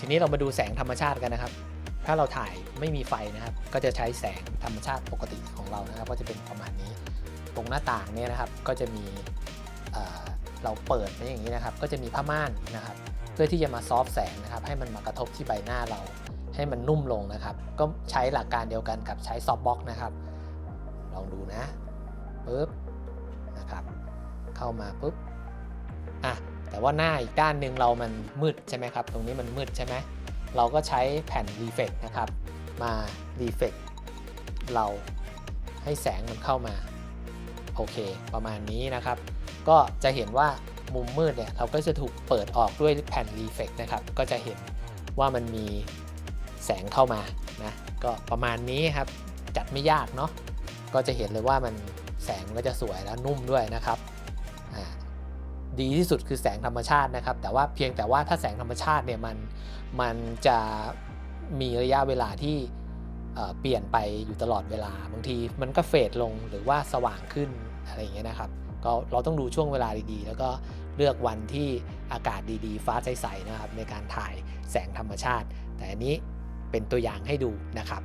ทีนี้เรามาดูแสงธรรมชาติกันนะครับ ถ้าเราถ่ายไม่มีไฟนะครับ ก็จะใช้แสงธรรมชาติปกติของเรานะครับ ก็จะเป็นประมาณนี้ ตรงหน้าต่างเนี่ยนะครับ ก็จะมีเเราเปิดไว้อย่างนี้นะครับ ก็จะมีผ้าม่านนะครับ เพื่อที่จะมาซอฟแสงนะครับ ให้มันมากระทบที่ใบหน้าเรา ให้มันนุ่มลงนะครับ ก็ใช้หลักการเดียวกันกับใช้ซอฟบ็อกนะครับ ลองดูนะปึ๊บนะครับ เข้ามาปุ๊บ อะ แต่ว่าหน้าอีกด้านหนึ่งเรามันมืดใช่ไหมครับ ตรงนี้มันมืดใช่ไหมเราก็ใช้แผ่นรีเฟกนะครับ มารีเฟกเราให้แสงมันเข้ามา โอเค ประมาณนี้นะครับ ก็จะเห็นว่ามุมมืดเนี่ยเราก็จะถูกเปิดออกด้วยแผ่นรีเฟกนะครับ ก็จะเห็นว่ามันมีแสงเข้ามานะก็ประมาณนี้ครับ จัดไม่ยากเนาะก็จะเห็นเลยว่ามันแสงก็จะสวยแล้วนุ่มด้วยนะครับ ดีที่สุดคือแสงธรรมชาตินะครับ แต่ว่าเพียงแต่ว่าถ้าแสงธรรมชาติเนี่ยมันมันจะมีระยะเวลาที่เอ่อเปลี่ยนไปอยู่ตลอดเวลาบางทีมันก็เฟดลงหรือว่าสว่างขึ้นอะไรอย่างเงี้ยนะครับก็เราต้องดูช่วงเวลาดีๆ แล้วก็เลือกวันที่อากาศดีๆ ฟ้าใสๆนะครับในการถ่ายแสงธรรมชาติ แต่อันนี้เป็นตัวอย่างให้ดูนะครับ